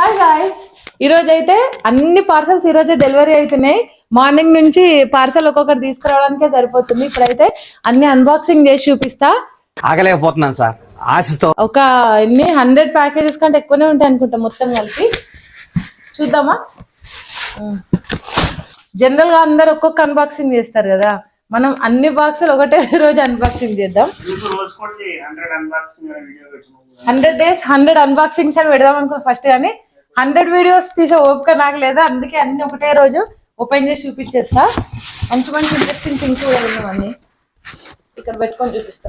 Hi guys ఈరోజు అయితే అన్ని పార్సల్స్ ఈరోజే డెలివరీ అవుతున్నాయి మార్నింగ్ నుంచి పార్సల్ ఒక్కొక్కటి తీసుకురావడానికే సరిపోతుంది. ఇప్పుడైతే అన్ని అన్బాక్సింగ్ చేసి చూపిస్తా. ఆగలేకపోతున్నాను సార్. ఆశతో ఒక ఎన్ని? హండ్రెడ్ ప్యాకేజెస్ కంటే ఎక్కువనే ఉంటాయి అనుకుంటా మొత్తం కలిపి. చూద్దామా? జనరల్గా అందరు ఒక్కొక్క అన్బాక్సింగ్ చేస్తారు కదా. మనం అన్ని బాక్సులు ఒకటే రోజు అన్బాక్సింగ్ చేద్దాం. హండ్రెడ్ డేస్ హండ్రెడ్ అన్బాక్సింగ్స్ అని పెడదాం అనుకున్నా ఫస్ట్ కానీ హండ్రెడ్ వీడియోస్ తీసే ఓపిక నాకు లేదా? అందుకే అన్ని ఒకటే రోజు ఓపెన్ చేసి చూపించేస్తా. మంచి మంచి ఇంట్రెస్టింగ్ థింగ్స్ కూడా ఉన్నాం అన్ని. ఇక్కడ పెట్టుకొని చూపిస్తా.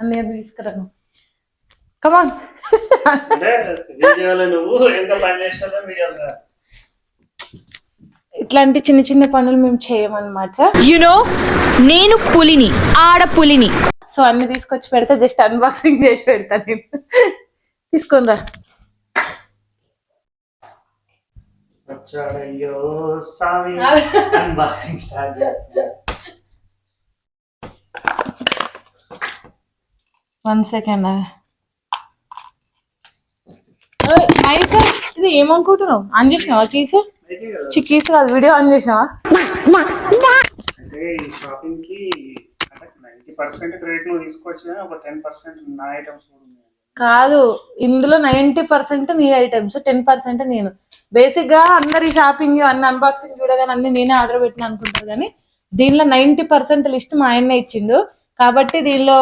అన్ని అది తీసుకురాను? కమాన్ ఇట్లాంటి చిన్న చిన్న పనులు మేము చేయమన్నమాట. యునో నేను పులిని ఆడ పులిని. సో అన్ని తీసుకొచ్చి పెడితే జస్ట్ అన్బాక్సింగ్ చేసి పెడతా నేను. తీసుకొని రా. వచ్చాడయ్యో స్వామి అన్బాక్సింగ్ స్టార్ట్ చేస్తున్నా. వన్ సెకండ్ మైక్ ఇది ఏమనుకుంటున్నావు? ఆన్ చేసినావా కీస్? కీస్ కాదు వీడియో ఆన్ చేసినావా? అంటే ఈ షాపింగ్కి అంటే నైన్టీ పర్సెంట్ క్రెడిట్ నువ్వు తీసుకొచ్చినా ఒక టెన్ పర్సెంట్ నా ఐటమ్స్ కూడా ఉన్నాయి. కాదు ఇందులో నైన్టీ పర్సెంట్ నీ ఐటమ్స్ టెన్ పర్సెంట్ నేను. బేసిక్గా అందరి షాపింగ్ అన్ని అన్బాక్సింగ్ చూడగానే అన్ని నేనే ఆర్డర్ పెట్టిన అనుకుంటారు కానీ దీనిలో నైన్టీ పర్సెంట్ లిస్ట్ మా ఆయన ఇచ్చిండు. కాబట్టి దీనిలో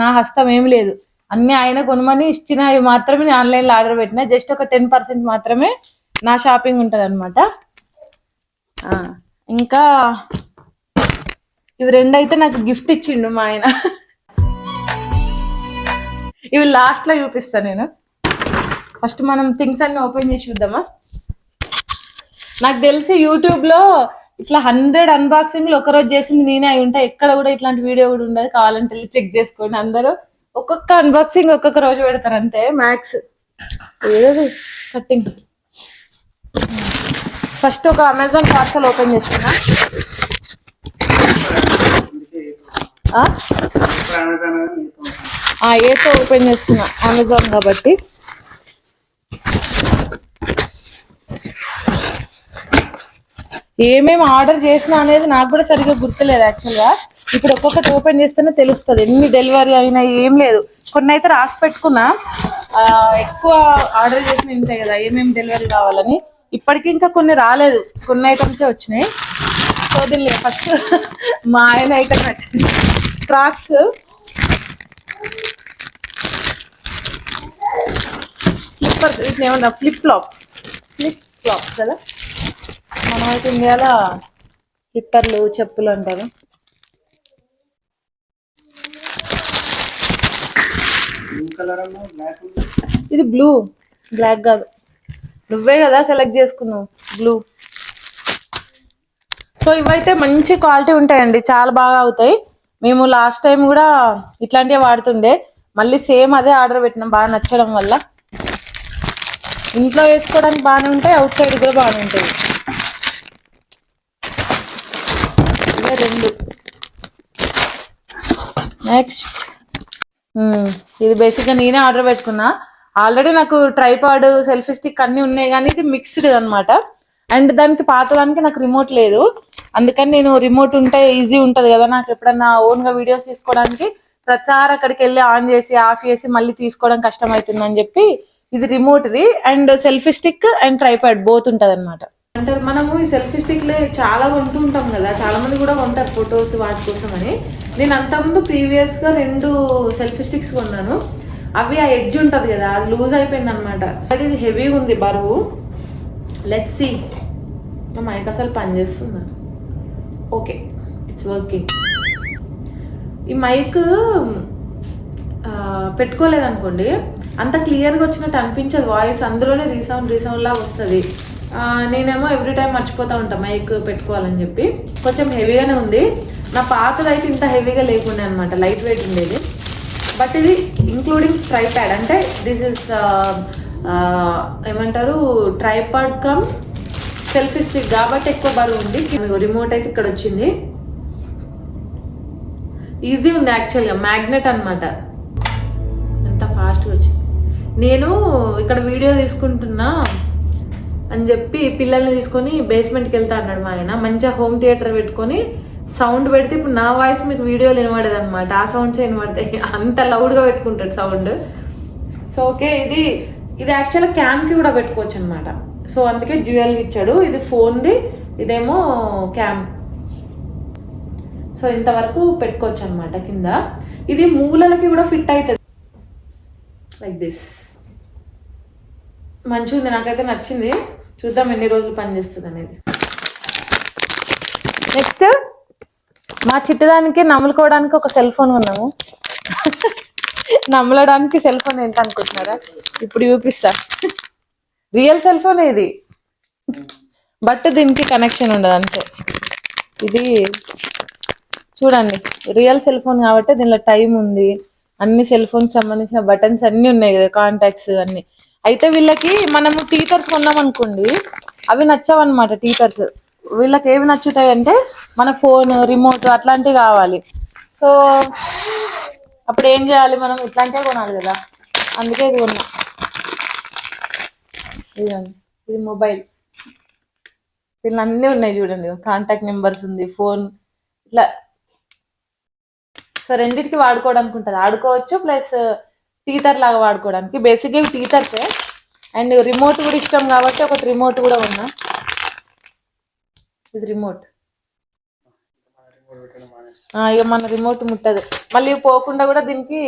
నా హస్తం ఏం లేదు. అన్ని ఆయన కొనమని ఇచ్చినవి మాత్రమే నేను ఆన్లైన్లో ఆర్డర్ పెట్టిన. జస్ట్ ఒక టెన్ పర్సెంట్ మాత్రమే నా షాపింగ్ ఉంటది అనమాట ఇంకా ఇవి రెండు అయితే నాకు గిఫ్ట్ ఇచ్చిండు మా ఆయన. ఇవి లాస్ట్లో చూపిస్తా నేను. ఫస్ట్ మనం థింగ్స్ అన్ని ఓపెన్ చేసి చూద్దామా? నాకు తెలిసి యూట్యూబ్లో ఇట్లా హండ్రెడ్ అన్బాక్సింగ్లు ఒక రోజు చేసింది నేనే అయి ఉంటా. ఎక్కడ కూడా ఇట్లాంటి వీడియో కూడా ఉండదు. కావాలంటే వెళ్ళి చెక్ చేసుకోండి అందరూ. ఒక్కొక్క అన్బాక్సింగ్ ఒక్కొక్క రోజు పెడతారు అంతే. మ్యాక్స్ ఏది కట్టింగ్ ఫస్ట్ ఒక అమెజాన్ పార్సల్ ఓపెన్ చేసుకున్నా అమెజాన్. ఆ ఏతో ఓపెన్ చేస్తున్నా అమెజాన్ కాబట్టి. ఏమేమి ఆర్డర్ చేసినా అనేది నాకు కూడా సరిగ్గా గుర్తులేదు యాక్చువల్గా ఇప్పుడు ఒక్కొక్కటి ఓపెన్ చేస్తేనే తెలుస్తుంది. ఎన్ని డెలివరీ అయినా ఏం లేదు. కొన్ని అయితే రాసి పెట్టుకున్నా. ఎక్కువ ఆర్డర్ చేసిన ఉంటాయి కదా ఏమేమి డెలివరీ కావాలని. ఇప్పటికి ఇంకా కొన్ని రాలేదు. కొన్ని ఐటమ్సే వచ్చినాయి. సో దీనిలో ఫస్ట్ మా ఆయన ఐటమ్ వచ్చింది క్రాక్స్ స్లిప్పర్ వీటిని ఏమన్నా ఫ్లిప్ ఫ్లాప్స్ ఫ్లిప్ ఫ్లాప్స్ కదా? మనమైతే ఇండియాలో స్లిప్పర్లు చెప్పులు అంటారు. ఇది బ్లూ బ్లాక్ కాదు. నువ్వే కదా సెలెక్ట్ చేసుకున్నావు. బ్లూ సో ఇవైతే మంచి క్వాలిటీ ఉంటాయండి. చాలా బాగా అవుతాయి. మేము లాస్ట్ టైం కూడా ఇట్లాంటివి వాడుతుండే. మళ్ళీ సేమ్ అదే ఆర్డర్ పెట్టినాం. బాగా నచ్చడం వల్ల. ఇంట్లో వేసుకోవడానికి బాగానే ఉంటాయి అవుట్ సైడ్ కూడా బాగానే ఉంటాయి. ఇవే రెండు. నెక్స్ట్ ఇది బేసిక్గా నేనే ఆర్డర్ పెట్టుకున్నా. ఆల్రెడీ నాకు ట్రైపాడ్ సెల్ఫీ స్టిక్ అన్నీ ఉన్నాయి కానీ ఇది మిక్స్డ్ అన్నమాట. అండ్ దానికి పాత దానికి నాకు రిమోట్ లేదు. అందుకని నేను రిమోట్ ఉంటే ఈజీ ఉంటది కదా. నాకు ఎప్పుడన్నా ఓన్గా వీడియోస్ తీసుకోవడానికి ప్రచారం అక్కడికి వెళ్ళి ఆన్ చేసి ఆఫ్ చేసి మళ్ళీ తీసుకోవడం కష్టం అవుతుందని చెప్పి ఇది రిమోట్ది and selfie stick and tripod both ఉంటది అనమాట అంటారు మనము ఈ సెల్ఫీ స్టిక్ లే చాలా కొంటూ ఉంటాం కదా. చాలా మంది కూడా కొంటారు ఫొటోస్ వాటి కోసం అని నేను అంతకుముందు ప్రీవియస్గా రెండు సెల్ఫీ స్టిక్స్ కొన్నాను. అవి ఆ ఎడ్జ్ ఉంటది కదా అది లూజ్ అయిపోయింది అనమాట ఇది హెవీగా ఉంది బరువు. లెట్ సి మైక్ అసలు పనిచేస్తుందా? ఓకే ఇట్స్ వర్కింగ్ ఈ మైక్ పెట్టుకోలేదనుకోండి అంత క్లియర్గా వచ్చినట్టు అనిపించదు వాయిస్ అందులోనే రీసౌండ్ రీసౌండ్ లాగా వస్తుంది. నేనేమో ఎవ్రీ టైం మర్చిపోతా ఉంటా మైక్ పెట్టుకోవాలని చెప్పి. కొంచెం హెవీగానే ఉంది. నా పాతది అయితే ఇంత హెవీగా లేకుండే అనమాట లైట్ వెయిట్ ఉండేది. బట్ ఇది ఇంక్లూడింగ్ ట్రైప్యాడ్ అంటే దిస్ ఇస్ ఏమంటారు ట్రైపాడ్ కమ్ సెల్ఫీ స్టిక్ కాబట్టి ఎక్కువ బరువు ఉంది. రిమోట్ అయితే ఇక్కడ వచ్చింది. ఈజీ ఉంది యాక్చువల్గా మ్యాగ్నెట్ అనమాట ఎంత ఫాస్ట్గా వచ్చింది. నేను ఇక్కడ వీడియో తీసుకుంటున్నా అని చెప్పి పిల్లల్ని తీసుకొని బేస్మెంట్కి వెళ్తా అన్నాడు మా ఆయన. మంచిగా హోమ్ థియేటర్ పెట్టుకొని సౌండ్ పెడితే ఇప్పుడు నా వాయిస్ మీకు వీడియోలు వినబడదు అనమాట ఆ సౌండ్స్ వినబడతాయి అంత లౌడ్గా పెట్టుకుంటాడు సౌండ్ సో ఓకే ఇది ఇది యాక్చువల్గా క్యామ్కి కూడా పెట్టుకోవచ్చు అనమాట సో అందుకే డ్యూయల్ ఇచ్చాడు. ఇది ఫోన్ది ఇదేమో క్యామ్. సో ఇంతవరకు పెట్టుకోవచ్చు అనమాట కింద. ఇది మూలలకి కూడా ఫిట్ అవుతుంది లైక్ దిస్. మంచిగా ఉంది నాకైతే నచ్చింది. చూద్దాం ఎన్ని రోజులు పనిచేస్తుంది అనేది నెక్స్ట్ మా చిట్టదానికి నములుకోవడానికి ఒక సెల్ ఫోన్ ఉన్నాము నమ్మలడానికి సెల్ ఫోన్ ఏంటి అనుకుంటున్నారా ఇప్పుడు చూపిస్తా. రియల్ సెల్ ఫోన్ ఇది. బట్ దీనికి కనెక్షన్ ఉండదు అంతే. ఇది చూడండి రియల్ సెల్ ఫోన్ కాబట్టి దీనిలో టైం ఉంది. అన్ని సెల్ ఫోన్ సంబంధించిన బటన్స్ అన్ని ఉన్నాయి కదా కాంటాక్ట్స్ అన్ని. అయితే వీళ్ళకి మనము టీచర్స్ కొన్నాం అనుకోండి అవి నచ్చవన్నమాట టీచర్స్ వీళ్ళకి ఏవి నచ్చుతాయి అంటే మన ఫోన్ రిమోట్ అట్లాంటివి కావాలి. సో అప్పుడు ఏం చేయాలి మనం? ఇట్లాంటివే కొనాలి కదా. అందుకే ఇది కొన్నాం. ఇదండి. ఇది మొబైల్. దీనిలో అన్నీ ఉన్నాయి చూడండి. కాంటాక్ట్ నెంబర్స్ ఉంది ఫోన్ ఇట్లా. సో రెండింటికి వాడుకోవడానికి ఉంటుంది ఆడుకోవచ్చు ప్లస్ టీతర్ లాగా వాడుకోవడానికి. బేసిక్గా ఇవి టీతర్సే అండ్ రిమోట్ కూడా ఇష్టం కాబట్టి ఒకటి రిమోట్ కూడా ఉన్నా ఇది రిమోట్. ఇక మన రిమోట్ ముట్టదు. మళ్ళీ పోకుండా కూడా దీనికి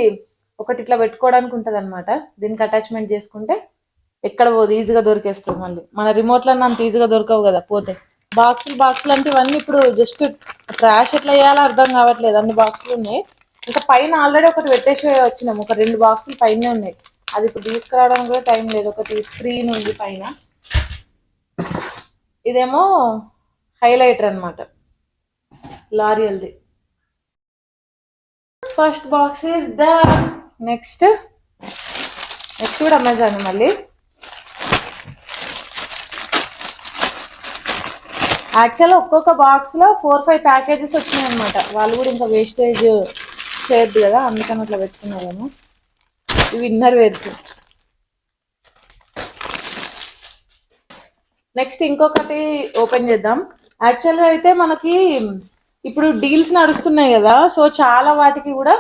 ఒకటి ఇట్లా పెట్టుకోవడానికి ఉంటుంది అనమాట దీనికి అటాచ్మెంట్ చేసుకుంటే ఎక్కడ పోదు ఈజీగా దొరికేస్తుంది మళ్ళీ. మన రిమోట్లో అంత ఈజీగా దొరకవు కదా పోతే. బాక్సులు బాక్సులు అంటే ఇవన్నీ ఇప్పుడు జస్ట్ ట్రాష్ ఎట్లా వేయాలో అర్థం కావట్లేదు. అన్ని బాక్సులు ఉన్నాయి. ఇంకా పైన ఆల్రెడీ ఒకటి పెట్టేసి వచ్చినాము. ఒక రెండు బాక్సులు పైన ఉన్నాయి. అది ఇప్పుడు తీసుకురావడానికి కూడా టైం లేదు. ఒకటి స్క్రీన్ ఉంది పైన. ఇదేమో హైలైటర్ అన్నమాట. లారియల్ది first box is the next next కూడా అమెజాన్ మళ్ళీ. యాక్చువల్ ఒక్కొక్క బాక్స్లో ఫోర్ ఫైవ్ ప్యాకేజెస్ వచ్చినాయి అనమాట వాళ్ళు కూడా ఇంకా వేస్టేజ్ చేయొద్దు కదా అందుకని అట్లా పెట్టుకున్నారేమో. ఇవి ఇన్నర్ వేర్స్ నెక్స్ట్ ఇంకొకటి ఓపెన్ చేద్దాం. యాక్చువల్గా అయితే మనకి ఇప్పుడు డీల్స్ నడుస్తున్నాయి కదా సో చాలా వాటికి కూడా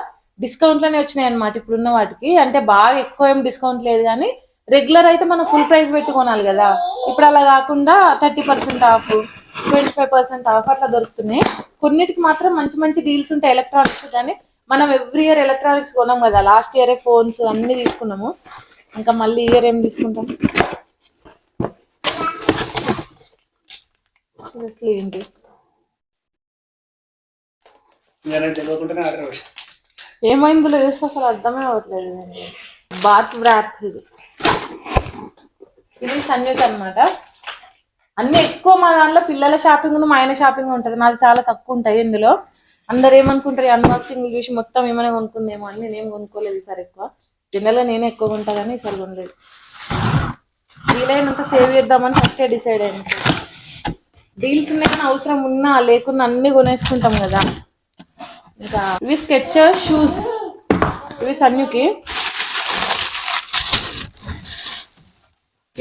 డిస్కౌంట్లనే వచ్చినాయి అనమాట ఇప్పుడున్న వాటికి. అంటే బాగా ఎక్కువ ఏం డిస్కౌంట్ లేదు కానీ రెగ్యులర్ అయితే మనం ఫుల్ ప్రైస్ పెట్టుకోనాలి కదా. ఇప్పుడు అలా కాకుండా thirty percent off twenty five percent off అట్లా దొరుకుతున్నాయి. కొన్నిటికి మాత్రం మంచి మంచి డీల్స్ ఉంటాయి ఎలక్ట్రానిక్స్ కానీ మనం ఎవ్రీ ఇయర్ ఎలక్ట్రానిక్స్ కొనాం కదా. లాస్ట్ ఇయరే ఫోన్స్ అన్ని తీసుకున్నాము. ఇంకా మళ్ళీ ఇయర్ ఏం తీసుకుంటాం? అసలు ఏంటి? నేను తెలియకుండానే ఆర్డర్ పెట్టి. ఏమైందో చూస్తే అసలు అర్థమే అవ్వట్లేదు బాత్ వ్రాప్ ఇది. ఇది సంయుత అన్నమాట అన్ని ఎక్కువ మా దాంట్లో పిల్లల షాపింగ్ మా ఆయన షాపింగ్ ఉంటుంది. నాది చాలా తక్కువ ఉంటాయి ఇందులో. అందరు ఏమనుకుంటారు అన్బాక్సింగ్ చూసి మొత్తం ఏమైనా కొనుక్కుందేమో అని నేనేం కొనుక్కోలేదు ఈసారి ఎక్కువ. జనరల్గా నేనే ఎక్కువ కొంటా కానీ ఈసారి కొనలేదు. వీలైనంత సేవ్ చేద్దామని ఫస్టే డిసైడ్ అయింది డీల్స్ ఉన్నాయి కానీ అవసరం ఉన్నా లేకున్నా అన్ని కొనేసుకుంటాం కదా. ఇంకా ఇవి స్కెచ్ షూస్ ఇవి సన్యుకి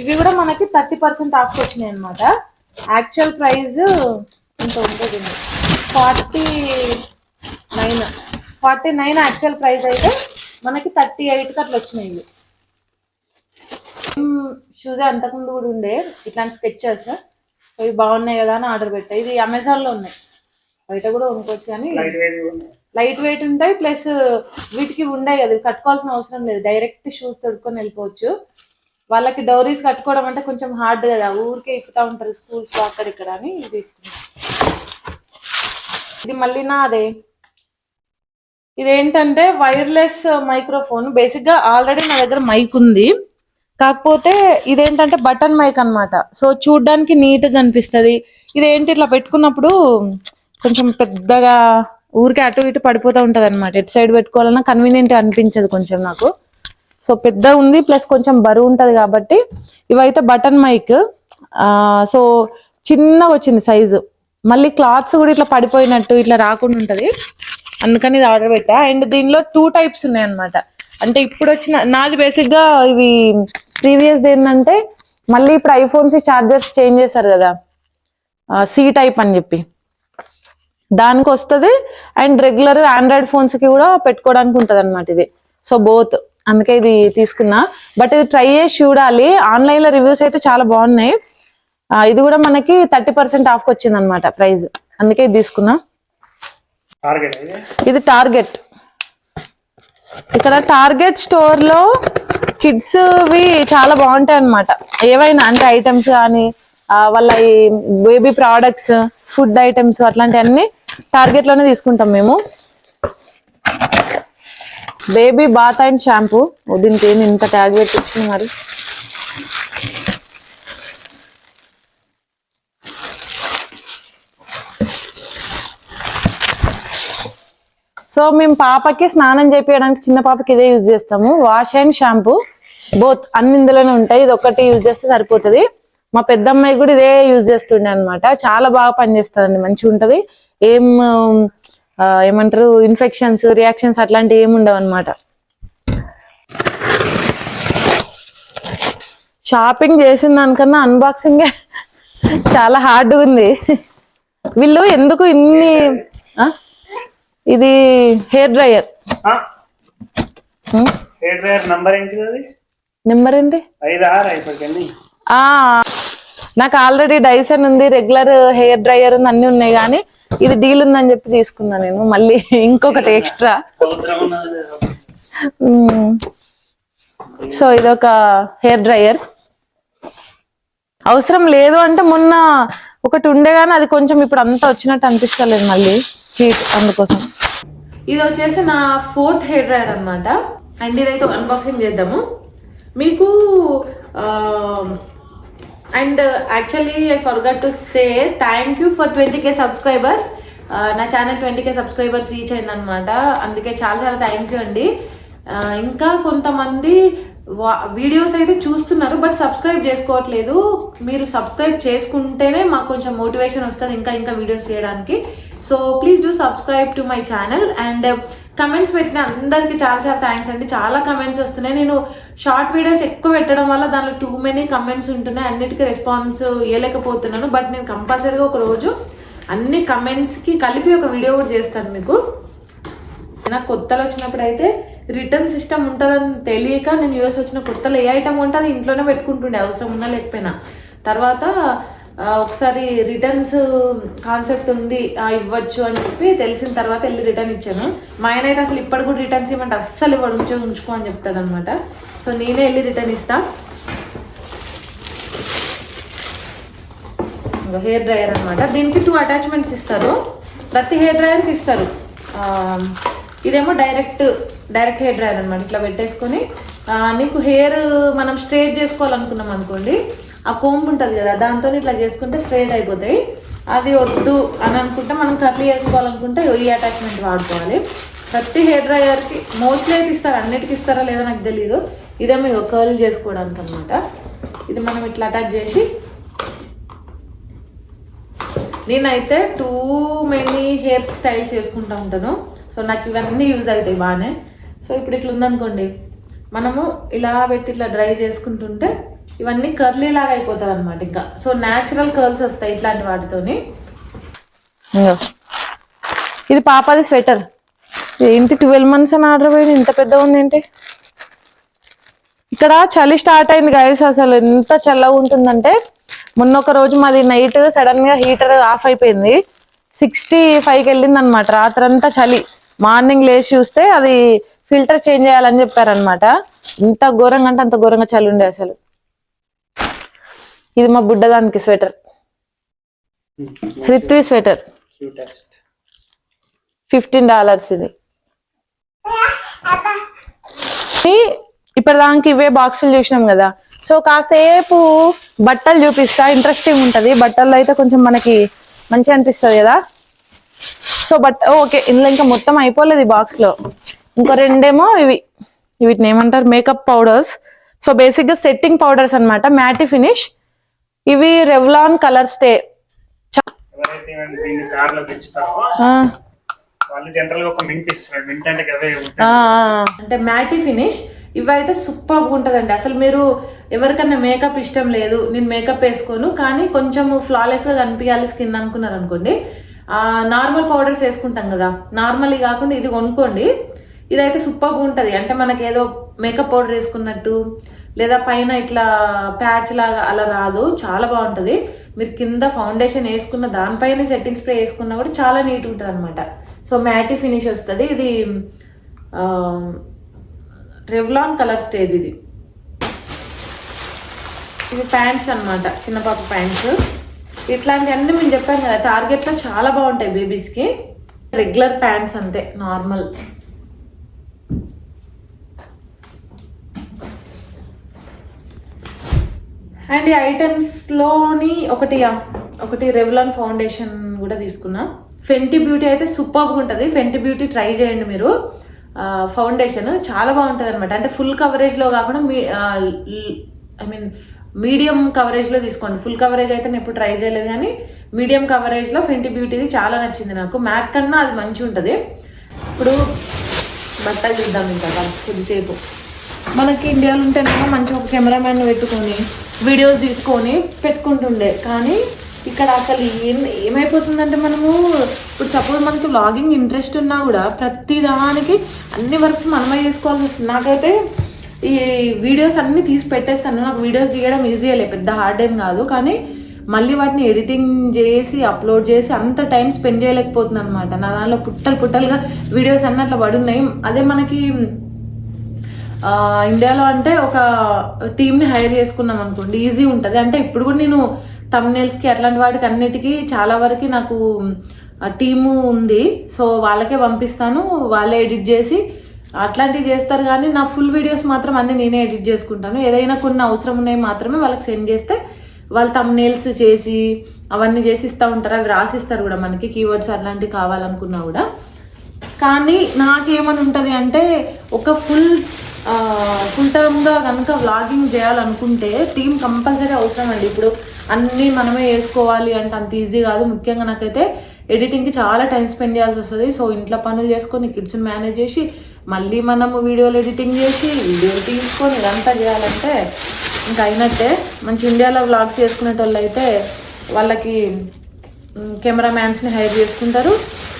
ఇవి కూడా మనకి థర్టీ పర్సెంట్ ఆఫ్ వచ్చినాయి అనమాట యాక్చువల్ ప్రైస్ ఇంత ఉంటుంది. Forty nine forty nine actual price అయితే మనకి థర్టీ ఎయిట్కి అట్లా వచ్చినాయి ఇవి. షూస్ అంతకుముందు కూడా ఉండే ఇట్లాంటి స్కెచెస్ ఇవి బాగున్నాయి కదా అని ఆర్డర్ పెట్టా. ఇది అమెజాన్లో ఉన్నాయి. బయట కూడా కొనుక్కోవచ్చు కానీ లైట్ వెయిట్ ఉంటాయి ప్లస్ వీటికి ఉండవు కదా కట్టుకోవాల్సిన అవసరం లేదు. డైరెక్ట్ షూస్ తొడుక్కొని వెళ్ళిపోవచ్చు. వాళ్ళకి డౌరీస్ కట్టుకోవడం అంటే కొంచెం హార్డ్ కదా. ఊరికే ఇప్పుతా ఉంటారు స్కూల్స్ అక్కడ ఇక్కడ అని ఇది తీసుకున్నాను ఇది మళ్ళీ నాదే. ఇదేంటంటే వైర్లెస్ మైక్రోఫోన్ బేసిక్గా ఆల్రెడీ నా దగ్గర మైక్ ఉంది. కాకపోతే ఇదేంటంటే బటన్ మైక్ అన్నమాట. సో చూడ్డానికి నీట్గా అనిపిస్తుంది. ఇదేంటి ఇట్లా పెట్టుకున్నప్పుడు కొంచెం పెద్దగా ఊరికే అటు ఇటు పడిపోతూ ఉంటుంది అనమాట ఎటు సైడ్ పెట్టుకోవాలన్నా కన్వీనియంట్ అనిపించదు కొంచెం నాకు. సో పెద్ద ఉంది ప్లస్ కొంచెం బరువు ఉంటుంది కాబట్టి ఇవైతే బటన్ మైక్. సో చిన్నగా వచ్చింది సైజు. మళ్ళీ క్లాత్స్ కూడా ఇట్లా పడిపోయినట్టు ఇట్లా రాకుండా ఉంటుంది. అందుకని ఇది ఆర్డర్ పెట్టా. అండ్ దీనిలో టూ టైప్స్ ఉన్నాయి అనమాట అంటే ఇప్పుడు వచ్చిన నాది బేసిక్గా ఇవి ప్రీవియస్ ఏంటంటే మళ్ళీ ఇప్పుడు ఐఫోన్స్ చార్జర్స్ చేంజ్ చేశారు కదా. సి టైప్ అని చెప్పి. దానికి వస్తుంది అండ్ రెగ్యులర్ ఆండ్రాయిడ్ ఫోన్స్కి కూడా పెట్టుకోవడానికి ఉంటుంది అనమాట ఇది. సో బోత్ అందుకే ఇది తీసుకున్నా. బట్ ఇది ట్రై చేసి చూడాలి. ఆన్లైన్లో రివ్యూస్ అయితే చాలా బాగున్నాయి. ఇది కూడా మనకి థర్టీ పర్సెంట్ ఆఫ్ వచ్చింది అనమాట ప్రైస్ అందుకే ఇది తీసుకున్నా. ఇది టార్గెట్ ఇక్కడ టార్గెట్ స్టోర్లో కిడ్స్ వి చాలా బాగుంటాయి అన్నమాట. ఏవైనా అంటే ఐటమ్స్ కానీ వాళ్ళ ఈ బేబీ ప్రోడక్ట్స్ ఫుడ్ ఐటమ్స్ అట్లాంటివన్నీ టార్గెట్లోనే తీసుకుంటాం మేము. Baby bath and shampoo. దీనికి ఏమి ఇంత ట్యాగ్ పెట్టించింది మరి? సో మేము పాపకి స్నానం చేపించడానికి చిన్న పాపకి ఇదే యూజ్ చేస్తాము. Wash and shampoo. బోత్ అన్ని ఇందులోనే ఉంటాయి. ఇది ఒకటి యూజ్ చేస్తే సరిపోతుంది. మా పెద్దమ్మాయి కూడా ఇదే యూజ్ చేస్తుండే అనమాట చాలా బాగా పనిచేస్తుందండి. మంచిగా ఉంటుంది ఏం ఏమంటారు ఇన్ఫెక్షన్స్ రియాక్షన్స్ అట్లాంటివి ఏమి ఉండవు అనమాట షాపింగ్ చేసిన దానికన్నా అన్బాక్సింగ్ చాలా హార్డ్గా ఉంది. వీళ్ళు ఎందుకు ఇన్ని? ఇది hair dryer hair dryer number ఏంటి? నాకు ఆల్రెడీ డైసన్ ఉంది రెగ్యులర్ హెయిర్ డ్రైయర్ ఉంది అన్ని ఉన్నాయి కానీ ఇది డీల్ ఉందని చెప్పి తీసుకున్నా నేను. మళ్ళీ ఇంకొకటి ఎక్స్ట్రా. అవసరం ఉన్నది లేదు. సో ఇది ఒక హెయిర్ డ్రైయర్. అవసరం లేదు అంటే మొన్న ఒకటి ఉండే కానీ అది కొంచెం ఇప్పుడు అంతా వచ్చినట్టు అనిపిస్తలేదు మళ్ళీ హీట్ అందుకోసం. ఇది వచ్చేసి నా ఫోర్త్ హెయిర్ డ్రైయర్ అనమాట అండ్ ఇదైతే అన్బాక్సింగ్ చేద్దాము. మీకు and actually I forgot to say thank you for twenty K subscribers నా channel twenty K subscribers reach అయిందనమాట అందుకే చాలా చాలా థ్యాంక్ యూ అండి. Uh, ఇంకా కొంతమంది వీడియోస్ అయితే చూస్తున్నారు బట్ సబ్స్క్రైబ్ చేసుకోవట్లేదు. మీరు సబ్స్క్రైబ్ చేసుకుంటేనే మాకు కొంచెం మోటివేషన్ వస్తుంది ఇంకా ఇంకా వీడియోస్ చేయడానికి. So please do subscribe to my channel and comments పెట్టిన అందరికి చాలా చాలా థ్యాంక్స్ అండి. చాలా కమెంట్స్ వస్తున్నాయి. నేను షార్ట్ వీడియోస్ ఎక్కువ పెట్టడం వల్ల దానిలో టూ మెనీ కమెంట్స్ ఉంటున్నాయి. అన్నిటికీ రెస్పాన్స్ ఇవ్వలేకపోతున్నాను బట్ నేను కంపల్సరీగా ఒక రోజు అన్ని కమెంట్స్కి కలిపి ఒక వీడియో కూడా చేస్తాను మీకు. నాకు కొత్తలో వచ్చినప్పుడు అయితే రిటర్న్ సిస్టమ్ ఉంటుందని తెలియక నేను యూఎస్ వచ్చిన కొత్తలో ఏ ఐటమ్ ఉంటే అది ఇంట్లోనే పెట్టుకుంటుండే. అవసరం ఉన్నా లేకపోయినా. తర్వాత ఒకసారి రిటర్న్స్ కాన్సెప్ట్ ఉంది ఇవ్వచ్చు అని చెప్పి తెలిసిన తర్వాత వెళ్ళి రిటర్న్ ఇచ్చాను. మా ఆయన అయితే అసలు ఇప్పటి కూడా రిటర్న్స్ ఇవ్వమంటే అస్సలు ఇవ్వడు ఉంచు ఉంచుకో అని చెప్తాడు అనమాట సో నేనే వెళ్ళి రిటర్న్ ఇస్తా. హెయిర్ డ్రైయర్ అనమాట దీనికి టూ అటాచ్మెంట్స్ ఇస్తారు. ప్రతి హెయిర్ డ్రైయర్కి ఇస్తారు. ఇదేమో డైరెక్ట్ డైరెక్ట్ హెయిర్ డ్రైయర్ అనమాట ఇట్లా పెట్టేసుకొని నీకు హెయిర్ మనం స్ట్రేట్ చేసుకోవాలనుకున్నాం అనుకోండి ఆ కోంబు ఉంటుంది కదా దాంతో ఇట్లా చేసుకుంటే స్ట్రైట్ అయిపోతాయి. అది వద్దు అని అనుకుంటే మనం కర్లీ చేసుకోవాలనుకుంటే ఈ అటాచ్మెంట్ వాడుకోవాలి. ప్రతి హెయిర్ డ్రైయర్కి మోస్ట్లీ అయితే ఇస్తారు అన్నిటికి ఇస్తారా లేదో నాకు తెలియదు ఇదే ఇగో కర్ల్ చేసుకోవడానికి అనమాట ఇది మనం ఇట్లా అటాచ్ చేసి నేనైతే టూ మెనీ హెయిర్ స్టైల్స్ చేసుకుంటూ ఉంటాను. సో నాకు ఇవన్నీ యూజ్ అవుతాయి బాగానే. సో ఇప్పుడు ఇట్లా ఉందనుకోండి మనము ఇలా పెట్టి ఇట్లా డ్రై చేసుకుంటుంటే ఇవన్నీ కర్లీ లాగా అయిపోతుంది అనమాట ఇంకా. సో న్యాచురల్ కర్ల్స్ వస్తాయి ఇట్లాంటి వాటితోని. ఇది పాపది స్వెటర్. ఏంటి ట్వెల్వ్ మంత్స్ అని ఆర్డర్ పోయింది ఇంత పెద్ద ఉంది ఏంటి? ఇక్కడ చలి స్టార్ట్ అయింది గైస్ అసలు ఎంత చల్లగా ఉంటుందంటే మొన్న ఒక రోజు మాది నైట్ సడన్గా హీటర్ ఆఫ్ అయిపోయింది. సిక్స్టీ ఫైవ్కి వెళ్ళింది అనమాట రాత్రంతా చలి. మార్నింగ్ లేచి చూస్తే అది ఫిల్టర్ చేంజ్ చేయాలని చెప్పారనమాట ఇంత ఘోరంగా అంటే అంత ఘోరంగా చలి ఉండే అసలు. ఇది మా బుడ్డదానికి sweater. Ritvi sweater. Fifteen dollars ఇది. ఇప్పుడు ఇప్పటిదానికి ఇవే బాక్సులు చూసినాం కదా. సో కాసేపు బట్టలు చూపిస్తా. ఇంట్రెస్టింగ్ ఉంటది. బట్టల్లో అయితే కొంచెం మనకి మంచిగా అనిపిస్తుంది కదా. సో బట్ ఓకే ఇందులో ఇంకా మొత్తం అయిపోలేదు ఈ బాక్స్లో ఇంకో రెండేమో ఇవి. వీటిని ఏమంటారు? మేకప్ పౌడర్స్ సో బేసిక్గా సెట్టింగ్ పౌడర్స్ అన్నమాట. మ్యాటి ఫినిష్ ఇవి రెవ్లాన్ కలర్ స్టే అంటే మ్యాటీ ఫినిష్ ఇవైతే సూపర్గా ఉంటుందండి. అసలు మీరు ఎవరికన్నా మేకప్ ఇష్టం లేదు నేను మేకప్ వేసుకోను కానీ కొంచెం ఫ్లాలెస్గా కనిపించాలి స్కిన్ అనుకున్నారు అనుకోండి నార్మల్ పౌడర్స్ వేసుకుంటాం కదా. నార్మల్ కాకుండా ఇది కొనుక్కోండి. ఇదైతే సూపర్గా ఉంటుంది. అంటే మనకి ఏదో మేకప్ పౌడర్ వేసుకున్నట్టు లేదా పైన ఇట్లా ప్యాచ్ లాగా అలా రాదు చాలా బాగుంటుంది. మీరు కింద ఫౌండేషన్ వేసుకున్న దానిపైన సెట్టింగ్ స్ప్రే వేసుకున్నా కూడా చాలా నీట్ ఉంటుంది అనమాట సో మ్యాటీ ఫినిష్ వస్తుంది. ఇది రెవ్లాన్ కలర్ స్టేజ్ ఇది. ఇవి ప్యాంట్స్ అనమాట చిన్నపాప ప్యాంట్స్ ఇట్లాంటి అన్ని మేము చెప్పాను కదా టార్గెట్లో చాలా బాగుంటాయి బేబీస్కి రెగ్యులర్ ప్యాంట్స్ అంతే నార్మల్ అండ్ ఈ ఐటమ్స్లోని ఒకటి ఒకటి రెవ్లాన్ ఫౌండేషన్ కూడా తీసుకున్నా. ఫెంటీ బ్యూటీ అయితే సూపర్గా ఉంటుంది. ఫెంటీ బ్యూటీ ట్రై చేయండి మీరు. ఫౌండేషన్ చాలా బాగుంటుంది అనమాట అంటే ఫుల్ కవరేజ్లో కాకుండా మీ ఐ మీన్ మీడియం కవరేజ్లో తీసుకోండి. ఫుల్ కవరేజ్ అయితే నేను ఎప్పుడు ట్రై చేయలేదు కానీ మీడియం కవరేజ్లో ఫెంటీ బ్యూటీది చాలా నచ్చింది నాకు. మ్యాక్ కన్నా అది మంచిగా ఉంటుంది ఇప్పుడు బట్టలు చూద్దాం ఇంకా కొద్దిసేపు. మనకి ఇండియాలో ఉంటేనేమో మంచిగా ఒక కెమెరామ్యాన్ పెట్టుకొని వీడియోస్ తీసుకొని పెట్టుకుంటుండే. కానీ ఇక్కడ అసలు ఏం ఏమైపోతుందంటే మనము ఇప్పుడు సపోజ్ మనకి వ్లాగింగ్ ఇంట్రెస్ట్ ఉన్నా కూడా ప్రతి దానికి అన్ని వర్క్స్ మనమే చేసుకోవాల్సి వస్తుంది. నాకైతే ఈ వీడియోస్ అన్నీ తీసి పెట్టేస్తాను. నాకు వీడియోస్ తీయడం ఈజీ లే పెద్ద హార్డ్ ఏం కాదు. కానీ మళ్ళీ వాటిని ఎడిటింగ్ చేసి అప్లోడ్ చేసి అంత టైం స్పెండ్ చేయలేకపోతుంది అనమాట నా దానిలో పుట్టలు పుట్టలుగా వీడియోస్ అన్నీ అట్లా పడున్నాయి. అదే మనకి ఇండియాలో అంటే ఒక టీమ్ని హైర్ చేసుకున్నాం అనుకోండి ఈజీ ఉంటుంది. అంటే ఇప్పుడు కూడా నేను తమ్నేల్స్కి అట్లాంటి వాటికి అన్నిటికీ చాలా వరకు నాకు టీము ఉంది. సో వాళ్ళకే పంపిస్తాను వాళ్ళే ఎడిట్ చేసి అట్లాంటివి చేస్తారు కానీ నా ఫుల్ వీడియోస్ మాత్రం అన్ని నేనే ఎడిట్ చేసుకుంటాను. ఏదైనా కొన్ని అవసరం ఉన్నాయి మాత్రమే వాళ్ళకి సెండ్ చేస్తే వాళ్ళు తమ్నేల్స్ చేసి అవన్నీ చేసి ఇస్తూ ఉంటారు. అవి రాసిస్తారు కూడా మనకి కీవర్డ్స్ అట్లాంటివి కావాలనుకున్నా కూడా. కానీ నాకేమని ఉంటుంది అంటే ఒక ఫుల్ ఫుల్ టర్మ్గా కనుక వ్లాగింగ్ చేయాలనుకుంటే టీం కంపల్సరీ అవసరం అండి. ఇప్పుడు అన్నీ మనమే వేసుకోవాలి అంటే అంత ఈజీ కాదు. ముఖ్యంగా నాకైతే ఎడిటింగ్కి చాలా టైం స్పెండ్ చేయాల్సి వస్తుంది. సో ఇంట్లో పనులు చేసుకొని కిడ్స్ని మేనేజ్ చేసి మళ్ళీ మనము వీడియోలు ఎడిటింగ్ చేసి వీడియోలు తీసుకొని ఇదంతా చేయాలంటే ఇంకా అయినట్టే. మంచి ఇండియాలో వ్లాగ్స్ చేసుకునేటోళ్ళు అయితే వాళ్ళకి కెమెరా మ్యాన్స్ని హైర్ చేసుకుంటారు.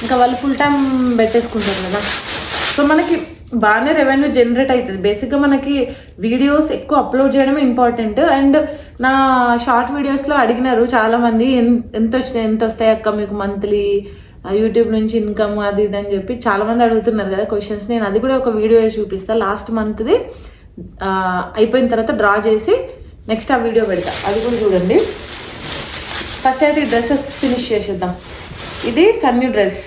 ఇంకా వాళ్ళు ఫుల్ టైం పెట్టేసుకుంటారు కదా. సో మనకి బాగానే రెవెన్యూ జనరేట్ అవుతుంది. బేసిక్గా మనకి వీడియోస్ ఎక్కువ అప్లోడ్ చేయడమే ఇంపార్టెంట్ అండ్ నా షార్ట్ వీడియోస్లో అడిగినారు చాలామంది ఎంత వచ్చినాయి ఎంత వస్తాయి అక్క మీకు మంత్లీ యూట్యూబ్ నుంచి ఇన్కమ్ అది ఇది అని చెప్పి చాలామంది అడుగుతున్నారు కదా క్వశ్చన్స్ నేను అది కూడా ఒక వీడియో చూపిస్తాను లాస్ట్ మంత్ది అయిపోయిన తర్వాత డ్రా చేసి నెక్స్ట్ ఆ వీడియో పెడతా. అది కూడా చూడండి. ఫస్ట్ అయితే ఈ డ్రెస్సెస్ ఫినిష్ చేసేద్దాం. ఇది సన్నీ డ్రెస్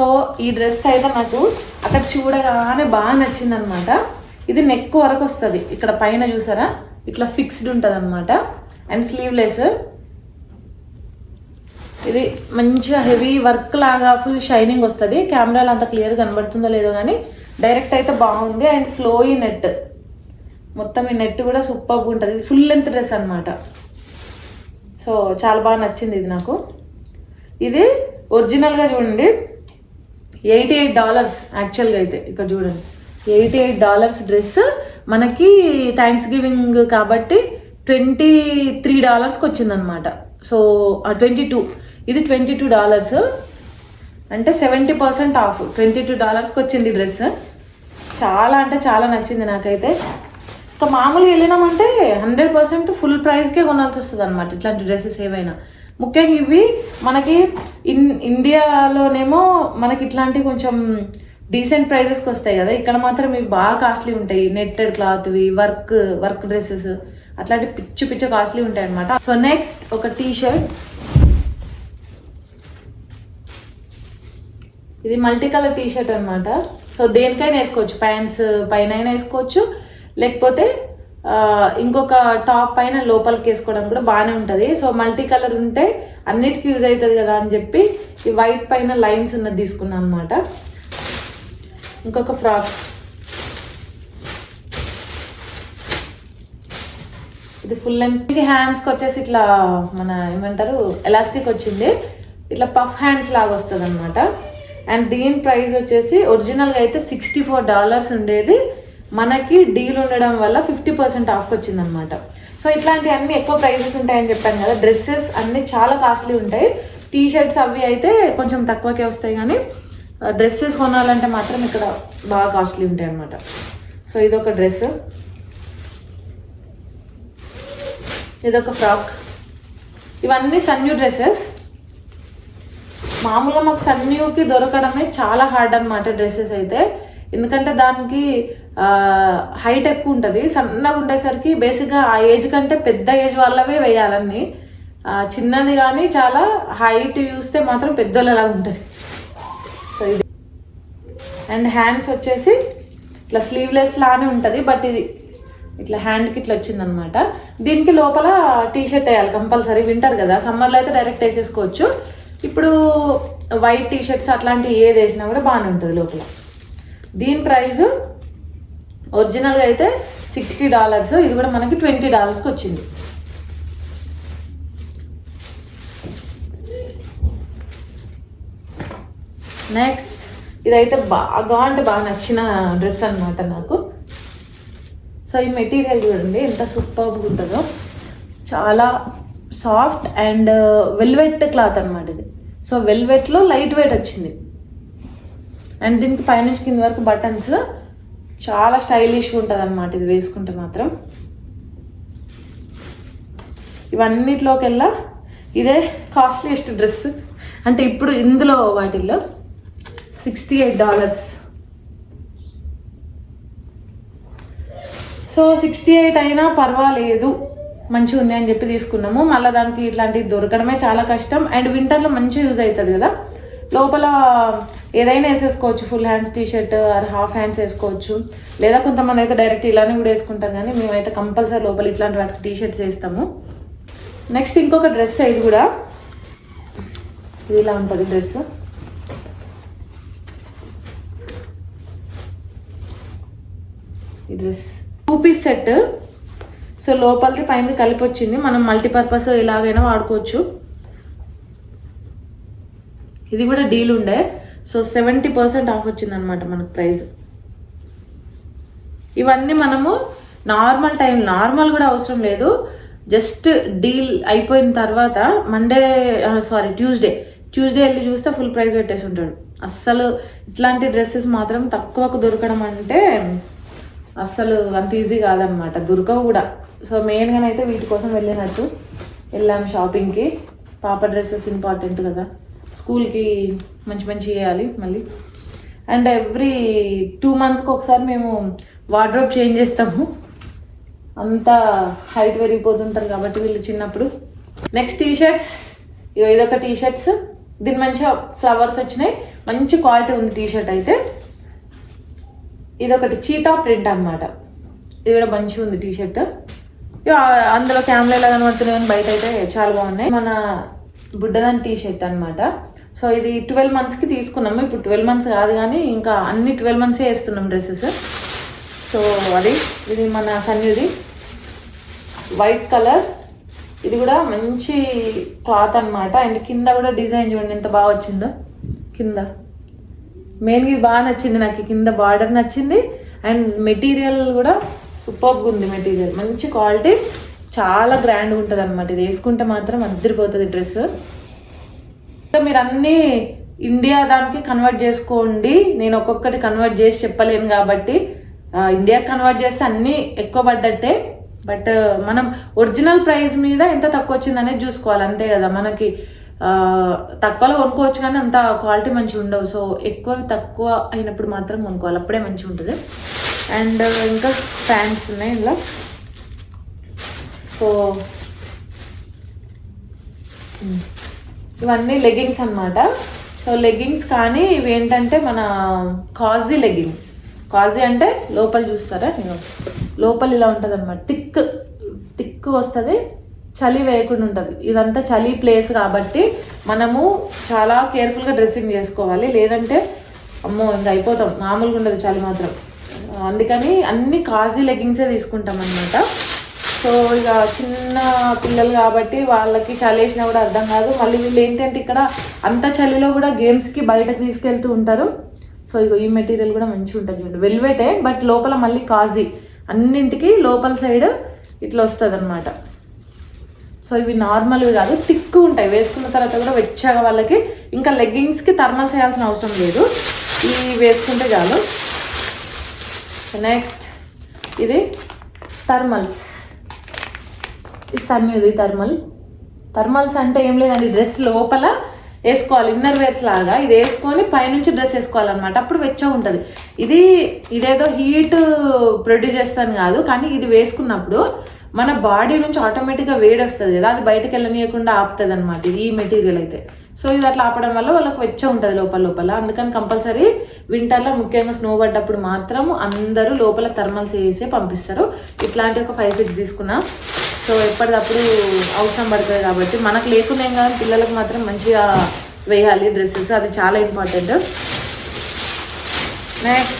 సో ఈ డ్రెస్ అయితే నాకు అక్కడ చూడగానే బాగా నచ్చింది అనమాట ఇది నెక్ వరకు వస్తుంది. ఇక్కడ పైన చూసారా? ఇట్లా ఫిక్స్డ్ ఉంటుంది అనమాట అండ్ స్లీవ్లెస్ ఇది మంచిగా హెవీ వర్క్ లాగా ఫుల్ షైనింగ్ వస్తుంది. కెమెరాలో అంత క్లియర్ కనబడుతుందో లేదో కానీ డైరెక్ట్ అయితే బాగుంది. అండ్ ఫ్లోయి నెట్ మొత్తం ఈ నెట్ కూడా సూపర్గా ఉంటుంది. ఇది ఫుల్ లెంత్ డ్రెస్ అనమాట సో చాలా బాగా నచ్చింది ఇది నాకు. ఇది ఒరిజినల్గా చూడండి. ఎయిటీ ఎయిట్ డాలర్స్ యాక్చువల్గా అయితే ఇక్కడ చూడండి. ఎయిటీ ఎయిట్ డాలర్స్ డ్రెస్ మనకి థ్యాంక్స్ గివింగ్ కాబట్టి ట్వంటీ త్రీ డాలర్స్కి వచ్చిందనమాట సో ట్వంటీ టూ ఇది ట్వంటీ టూ డాలర్స్ అంటే seventy percent off twenty two డాలర్స్కి వచ్చింది డ్రెస్ చాలా అంటే చాలా నచ్చింది నాకైతే. ఇంకా మామూలుగా వెళ్ళినామంటే హండ్రెడ్ పర్సెంట్ ఫుల్ ప్రైస్కే కొనాల్సి వస్తుంది అనమాట ఇట్లాంటి డ్రెస్సెస్ ఏవైనా. ముఖ్యంగా ఇవి మనకి ఇన్ ఇండియాలోనేమో మనకి ఇట్లాంటివి కొంచెం డీసెంట్ ప్రైజెస్కి వస్తాయి కదా. ఇక్కడ మాత్రం ఇవి బాగా కాస్ట్లీ ఉంటాయి. నెట్టెడ్ క్లాత్వి వర్క్ వర్క్ డ్రెస్సెస్ అట్లాంటి పిచ్చు పిచ్చు కాస్ట్లీ ఉంటాయి అనమాట సో నెక్స్ట్ ఒక టీ షర్ట్ ఇది మల్టీ కలర్ టీ షర్ట్ అనమాట సో దేనికైనా వేసుకోవచ్చు. ప్యాంట్స్ పైన అయినా వేసుకోవచ్చు. లేకపోతే ఇంకొక టాప్ పైన లోపలికి వేసుకోవడం కూడా బాగానే ఉంటుంది. సో మల్టీ కలర్ ఉంటే అన్నిటికీ యూజ్ అవుతుంది కదా అని చెప్పి ఈ వైట్ పైన లైన్స్ ఉన్నది తీసుకున్నాను అనమాట ఇంకొక ఫ్రాక్. ఇది ఫుల్ లెంత్ ఇది హ్యాండ్స్కి వచ్చేసి ఇట్లా మన ఏమంటారు ఎలాస్టిక్ వచ్చింది. ఇట్లా పఫ్ హ్యాండ్స్ లాగా వస్తుంది అనమాట అండ్ దీని ప్రైస్ వచ్చేసి ఒరిజినల్గా అయితే సిక్స్టీ ఫోర్ డాలర్స్ ఉండేది. మనకి డీల్ ఉండడం వల్ల ఫిఫ్టీ పర్సెంట్ ఆఫ్కి వచ్చిందనమాట సో ఇట్లాంటివి అన్నీ ఎక్కువ ప్రైజెస్ ఉంటాయని చెప్పాను కదా డ్రెస్సెస్ అన్నీ చాలా కాస్ట్లీ ఉంటాయి. టీ షర్ట్స్ అవి అయితే కొంచెం తక్కువకే వస్తాయి కానీ డ్రెస్సెస్ కొనాలంటే మాత్రం ఇక్కడ బాగా కాస్ట్లీ ఉంటాయి అనమాట సో ఇదొక డ్రెస్ ఇదొక ఫ్రాక్. ఇవన్నీ సన్యూ డ్రెస్సెస్. మామూలుగా మాకు సన్యూకి దొరకడమే చాలా హార్డ్ అనమాట డ్రెస్సెస్ అయితే. ఎందుకంటే దానికి హైట్ ఎక్కువ ఉంటుంది సన్నగా ఉండేసరికి బేసిక్గా ఆ ఏజ్ కంటే పెద్ద ఏజ్ వాళ్ళవే వేయాలన్నీ. చిన్నది కానీ చాలా హైట్ చూస్తే మాత్రం పెద్దోళ్ళలా ఉంటుంది. సో ఇది. అండ్ హ్యాండ్స్ వచ్చేసి ఇట్లా స్లీవ్లెస్ లానే ఉంటుంది బట్ ఇది ఇట్లా హ్యాండ్కి ఇట్లా వచ్చిందనమాట. దీనికి లోపల టీ షర్ట్ వేయాలి కంపల్సరీ వింటర్ కదా సమ్మర్లో అయితే డైరెక్ట్ వేసేసుకోవచ్చు. ఇప్పుడు వైట్ టీ షర్ట్స్ అట్లాంటివి ఏది వేసినా కూడా బాగానే ఉంటుంది లోపల. దీని ప్రైస్ ఒరిజినల్గా అయితే సిక్స్టీ డాలర్స్ ఇది కూడా మనకి ట్వంటీ డాలర్స్కి వచ్చింది. నెక్స్ట్ ఇదైతే బాగా అంటే బాగా నచ్చిన డ్రెస్ అన్నమాట నాకు. సో ఈ మెటీరియల్ చూడండి ఎంత సూపర్గా ఉంటుందో. చాలా సాఫ్ట్ అండ్ వెల్వెట్ క్లాత్ అనమాట ఇది. సో వెల్వెట్లో లైట్ వెయిట్ వచ్చింది. అండ్ దీనికి పైనుంచి కింద వరకు బటన్స్ చాలా స్టైలిష్గా ఉంటుంది అనమాట ఇది వేసుకుంటే మాత్రం. ఇవన్నిట్లోకెల్లా ఇదే కాస్ట్లీయెస్ట్ డ్రెస్ అంటే ఇప్పుడు ఇందులో వాటిల్లో sixty eight dollars so sixty eight అయినా పర్వాలేదు. మంచిగా ఉంది అని చెప్పి తీసుకున్నాము. మళ్ళీ దానికి ఇట్లాంటివి దొరకడమే చాలా కష్టం. అండ్ వింటర్లో మంచిగా యూజ్ అవుతుంది కదా. లోపల ఏదైనా వేసేసుకోవచ్చు full hands T shirt or half hands వేసుకోవచ్చు. లేదా కొంతమంది అయితే డైరెక్ట్ ఇలానే కూడా వేసుకుంటాం కానీ మేమైతే కంపల్సరీ లోపల ఇట్లాంటి వాటికి టీ షర్ట్స్ వేస్తాము. నెక్స్ట్ ఇంకొక డ్రెస్ ఇది కూడా. ఇది ఇలా ఉంటుంది డ్రెస్ ఈ dress two piece set so లోపలిది పైన కలిపి వచ్చింది మనం మల్టీపర్పస్ ఎలాగైనా వాడుకోవచ్చు. ఇది కూడా డీల్ ఉండే. సో సెవెంటీ పర్సెంట్ ఆఫ్ వచ్చిందనమాట మనకు ప్రైస్. ఇవన్నీ మనము నార్మల్ టైం నార్మల్ కూడా అవసరం లేదు. జస్ట్ డీల్ అయిపోయిన తర్వాత మండే సారీ ట్యూస్డే. ట్యూస్డే వెళ్ళి చూస్తే ఫుల్ ప్రైస్ పెట్టేసి ఉంటాడు. అస్సలు ఇట్లాంటి డ్రెస్సెస్ మాత్రం తక్కువకు దొరకడం అంటే అస్సలు అంత ఈజీ కాదనమాట దొరకవు కూడా. సో మెయిన్గా అయితే వీటి కోసం వెళ్ళినట్టు వెళ్ళాము షాపింగ్కి పాప డ్రెస్సెస్ ఇంపార్టెంట్ కదా. స్కూల్కి మంచి మంచి చేయాలి మళ్ళీ. అండ్ ఎవ్రీ టూ మంత్స్కి ఒకసారి మేము వార్డ్రోబ్ చేంజ్ చేస్తాము. అంతా హైట్ పెరిగిపోతుంటారు కాబట్టి వీళ్ళు చిన్నప్పుడు. నెక్స్ట్ టీ షర్ట్స్ ఇదొక టీ షర్ట్స్ దీని మంచిగా ఫ్లవర్స్ వచ్చినాయి. మంచి క్వాలిటీ ఉంది టీ షర్ట్ అయితే. ఇదొకటి చీతా ప్రింట్ అన్నమాట. ఇది కూడా మంచిగా ఉంది టీ షర్ట్ అందులో కెమెరా ఎలా కనబడుతున్నాయి కానీ బయట అయితే చాలా బాగున్నాయి. మన బుడ్డదాని టీ షర్ట్ అనమాట సో ఇది ట్వెల్వ్ మంత్స్కి తీసుకున్నాము. ఇప్పుడు ట్వెల్వ్ మంత్స్ కాదు కానీ ఇంకా అన్ని ట్వెల్వ్ మంత్సే వేస్తున్నాం డ్రెస్సెస్. సో అది ఇది మన సన్యుది వైట్ కలర్ ఇది కూడా మంచి క్లాత్ అన్నమాట. అండ్ కింద కూడా డిజైన్ చూడండి ఎంత బాగా వచ్చిందో. కింద. మెయిన్గా ఇది బాగా నచ్చింది నాకు. కింద బార్డర్ నచ్చింది. అండ్ మెటీరియల్ కూడా సూపర్గా ఉంది మెటీరియల్. మంచి క్వాలిటీ చాలా గ్రాండ్గా ఉంటుంది అనమాట ఇది వేసుకుంటే మాత్రం అద్దరిపోతుంది డ్రెస్. ఇంకా మీరు అన్నీ ఇండియా దానికి కన్వర్ట్ చేసుకోండి. నేను ఒక్కొక్కటి కన్వర్ట్ చేసి చెప్పలేను కాబట్టి ఇండియా ఇండియాకి కన్వర్ట్ చేస్తే అన్నీ ఎక్కువ పడ్డట్టే. బట్ మనం ఒరిజినల్ ప్రైస్ మీద ఎంత తక్కువ వచ్చిందనేది చూసుకోవాలి. అంతే కదా. మనకి తక్కువలో కొనుక్కోవచ్చు కానీ అంత క్వాలిటీ మంచిగా ఉండవు. సో ఎక్కువ తక్కువ అయినప్పుడు మాత్రం కొనుక్కోవాలి. అప్పుడే మంచిగా ఉంటుంది. అండ్ ఇంకా ఫ్యాన్స్ ఉన్నాయి ఇందులో. సో ఇవన్నీ లెగ్గింగ్స్ అన్నమాట. సో లెగ్గింగ్స్ కానీ ఇవి ఏంటంటే మన కాజీ లెగ్గింగ్స్ కాజీ అంటే లోపల చూస్తారా? నేను లోపల ఇలా ఉంటుంది అనమాట థిక్ థిక్ వస్తుంది చలి వేయకుండా ఉంటుంది. ఇదంతా చలి ప్లేస్ కాబట్టి మనము చాలా కేర్ఫుల్గా డ్రెస్సింగ్ చేసుకోవాలి. లేదంటే అమ్మో ఇంకా అయిపోతాం. మామూలుగా ఉండదు చలి మాత్రం. అందుకని అన్ని కాజీ లెగ్గింగ్సే తీసుకుంటాం అనమాట సో ఇక చిన్న పిల్లలు కాబట్టి వాళ్ళకి చలి వేసినా కూడా అర్థం కాదు. మళ్ళీ వీళ్ళు ఏంటంటే ఇక్కడ అంత చలిలో కూడా గేమ్స్కి బయటకు తీసుకెళ్తూ ఉంటారు. సో ఇగో ఈ మెటీరియల్ కూడా మంచిగా ఉంటుంది చూడండి వెల్వెటే బట్ లోపల మళ్ళీ కాజీ. అన్నింటికి లోపల సైడ్ ఇట్లా వస్తుంది అనమాట సో ఇవి నార్మల్వి కాదు థిక్ ఉంటాయి. వేసుకున్న తర్వాత కూడా వెచ్చగా వాళ్ళకి ఇంకా లెగ్గింగ్స్కి థర్మల్స్ చేయాల్సిన అవసరం లేదు. ఇవి వేసుకుంటే చాలు. నెక్స్ట్ ఇది థర్మల్స్ ఇది థర్మల్ థర్మల్స్ అంటే ఏం లేదండి డ్రెస్ లోపల వేసుకోవాలి ఇన్నర్ వేర్స్ లాగా. ఇది వేసుకొని పైనుంచి డ్రెస్ వేసుకోవాలన్నమాట. అప్పుడు వెచ్చగా ఉంటుంది. ఇది ఇదేదో హీట్ ప్రొడ్యూస్ చేస్తాను కాదు కానీ ఇది వేసుకున్నప్పుడు మన బాడీ నుంచి ఆటోమేటిక్గా వేడి వస్తుంది కదా అది బయటకు వెళ్ళనీయకుండా ఆపుతుంది అనమాట ఈ మెటీరియల్ అయితే. సో ఇది అట్లా ఆపడం వల్ల వాళ్ళకి వెచ్చ ఉంటుంది లోపల లోపల. అందుకని కంపల్సరీ వింటర్లో ముఖ్యంగా స్నో పడ్డప్పుడు మాత్రం అందరూ లోపల థర్మల్స్ వేసే పంపిస్తారు. ఇట్లాంటి ఒక ఫైవ్ సిక్స్ తీసుకున్నా. సో ఎప్పటికప్పుడు అవసరం పడుతుంది కాబట్టి మనకు లేకునే కానీ పిల్లలకు మాత్రం మంచిగా వేయాలి డ్రెస్సెస్ అది చాలా ఇంపార్టెంట్. నెక్స్ట్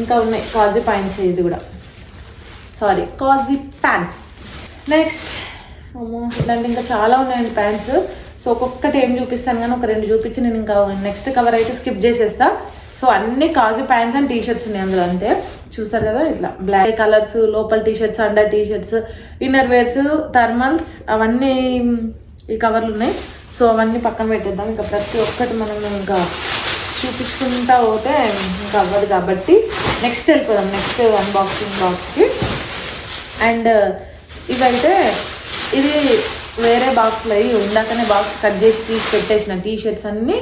ఇంకా ఉన్నాయి. కాజీ పాయింట్స్ ఇది కూడా. సారీ కాజీ ప్యాంట్స్. నెక్స్ట్ అమ్మో ఇలాంటి ఇంకా చాలా ఉన్నాయండి ప్యాంట్స్. సో ఒక్కొక్కటి ఏం చూపిస్తాను కానీ ఒక రెండు చూపించి నేను ఇంకా నెక్స్ట్ కవర్ అయితే స్కిప్ చేసేస్తా. సో అన్ని కాజీ ప్యాంట్స్ అండ్ టీషర్ట్స్ ఉన్నాయి అందులో అంతే. చూసారు కదా ఇట్లా బ్లాక్ కలర్స్ లోపల T shirts under T shirts inner wears thermals అవన్నీ ఈ కవర్లు ఉన్నాయి. సో అవన్నీ పక్కన పెట్టేద్దాం. ఇంకా ప్రతి ఒక్కటి మనం ఇంకా చూపించుకుంటా పోతే ఇంకా అవ్వదు కాబట్టి నెక్స్ట్ వెళ్ళిపోదాం. నెక్స్ట్ అన్బాక్సింగ్ బాక్స్కి అండ్ ఇవైతే ఇది వేరే బాక్స్లో అయ్యి ఇందాకనే బాక్స్ కట్ చేసి తీసి పెట్టేసిన టీ షర్ట్స్ అన్నీ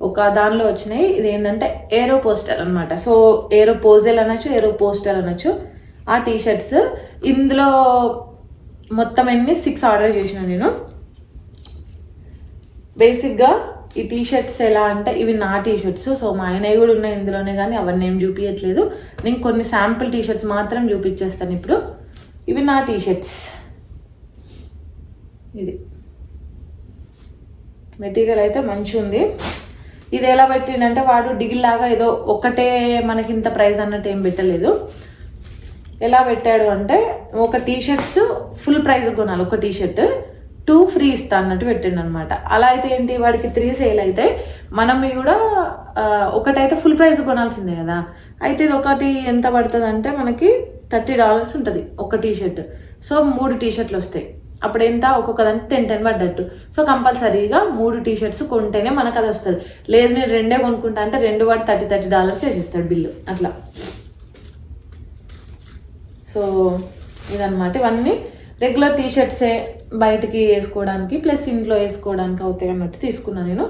ఒక దానిలో వచ్చినాయి. ఇది ఏంటంటే ఏరో పోస్టర్ అనమాట సో ఏరో పోజల్ అనొచ్చు ఏరో పోస్టర్ అనొచ్చు. ఆ టీ షర్ట్స్ ఇందులో మొత్తం ఎన్ని? సిక్స్ ఆర్డర్ చేసిన నేను. బేసిక్గా ఈ టీ షర్ట్స్ ఎలా అంటే ఇవి నా టీ షర్ట్స్ సో మా ఆయనవి కూడా ఉన్నాయి ఇందులోనే కానీ అవన్నీ ఏం చూపించట్లేదు నేను కొన్ని శాంపుల్ టీ షర్ట్స్ మాత్రం చూపించేస్తాను ఇప్పుడు. ఇవి నా టీ షర్ట్స్ ఇది. మెటీరియల్ అయితే మంచి ఉంది ఇది ఎలా పెట్టిండంటే వాడు డిగిల్ లాగా ఏదో ఒక్కటే మనకి ఇంత ప్రైస్ అన్నట్టు ఏం పెట్టలేదు. ఎలా పెట్టాడు అంటే ఒక టీ షర్ట్స్ ఫుల్ ప్రైస్ కొనాలి ఒక టీ షర్ట్ టూ ఫ్రీ ఇస్తా అన్నట్టు పెట్టిండు అనమాట అలా అయితే ఏంటి వాడికి త్రీ సేల్ అయితే మనం కూడా ఒకటైతే ఫుల్ ప్రైస్ కొనాల్సిందే కదా. అయితే ఇది ఒకటి ఎంత పడుతుంది అంటే మనకి థర్టీ డాలర్స్ ఉంటుంది ఒక టీ షర్ట్ సో మూడు టీ షర్ట్లు వస్తాయి. అప్పుడు ఎంత ఒక్కొక్క దానికి టెన్ టెన్ పడ్డట్టు. సో కంపల్సరీగా మూడు టీ షర్ట్స్ కొంటేనే మనకు అది వస్తుంది లేదు నేను రెండే కొనుక్కుంటా అంటే రెండు వాడు థర్టీ థర్టీ డాలర్స్ చేసేస్తాడు బిల్లు. అట్లా. సో ఇదన్నమాట. ఇవన్నీ రెగ్యులర్ టీ షర్ట్సే బయటికి వేసుకోవడానికి ప్లస్ ఇంట్లో వేసుకోవడానికి అవుతాయి అన్నట్టు తీసుకున్నాను నేను.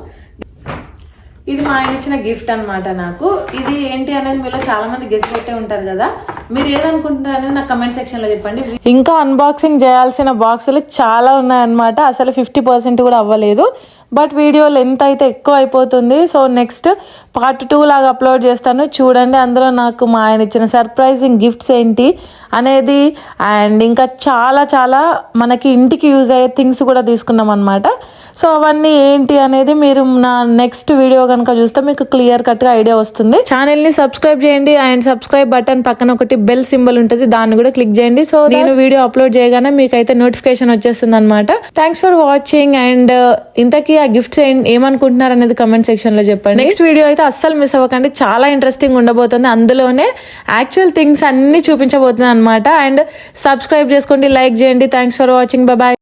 ఇది మా ఆయన ఇచ్చిన గిఫ్ట్ అనమాట నాకు. ఇది ఏంటి అనేది మీలో చాలామంది గెస్ట్ గెస్ పెట్టే ఉంటారు కదా. మీరు ఏదనుకుంటున్నారో నా నాకు కమెంట్ సెక్షన్లో చెప్పండి. ఇంకా అన్బాక్సింగ్ చేయాల్సిన బాక్సులు చాలా ఉన్నాయన్నమాట. అసలు ఫిఫ్టీ పర్సెంట్ కూడా అవ్వలేదు. బట్ వీడియో లెంత్ అయితే ఎక్కువ అయిపోతుంది. సో నెక్స్ట్ పార్ట్ టూ లాగా అప్లోడ్ చేస్తాను. చూడండి అందులో నాకు మా ఆయన ఇచ్చిన సర్ప్రైజింగ్ గిఫ్ట్స్ ఏంటి అనేది. అండ్ ఇంకా చాలా చాలా మనకి ఇంటికి యూజ్ అయ్యే థింగ్స్ కూడా తీసుకున్నాం అనమాట సో అవన్నీ ఏంటి అనేది మీరు నా నెక్స్ట్ వీడియో కనుక చూస్తే మీకు క్లియర్ కట్గా ఐడియా వస్తుంది. ఛానల్ని సబ్స్క్రైబ్ చేయండి. అండ్ సబ్స్క్రైబ్ బటన్ పక్కన ఒకటి బెల్ సింబల్ ఉంటుంది దాన్ని కూడా క్లిక్ చేయండి. సో నేను వీడియో అప్లోడ్ చేయగానే మీకు అయితే నోటిఫికేషన్ వచ్చేస్తుంది అనమాట థ్యాంక్స్ ఫర్ వాచింగ్ అండ్ ఇంతకీ ఆ గిఫ్ట్స్ ఏమనుకుంటున్నారు అనేది కమెంట్ సెక్షన్లో చెప్పండి. నెక్స్ట్ వీడియో అయితే అస్సలు మిస్ అవ్వకండి. చాలా ఇంట్రెస్టింగ్ ఉండబోతుంది. అందులోనే యాక్చువల్ థింగ్స్ అన్ని చూపించబోతున్నాను అనమాట అండ్ సబ్స్క్రైబ్ చేసుకోండి లైక్ చేయండి. Thanks for watching bye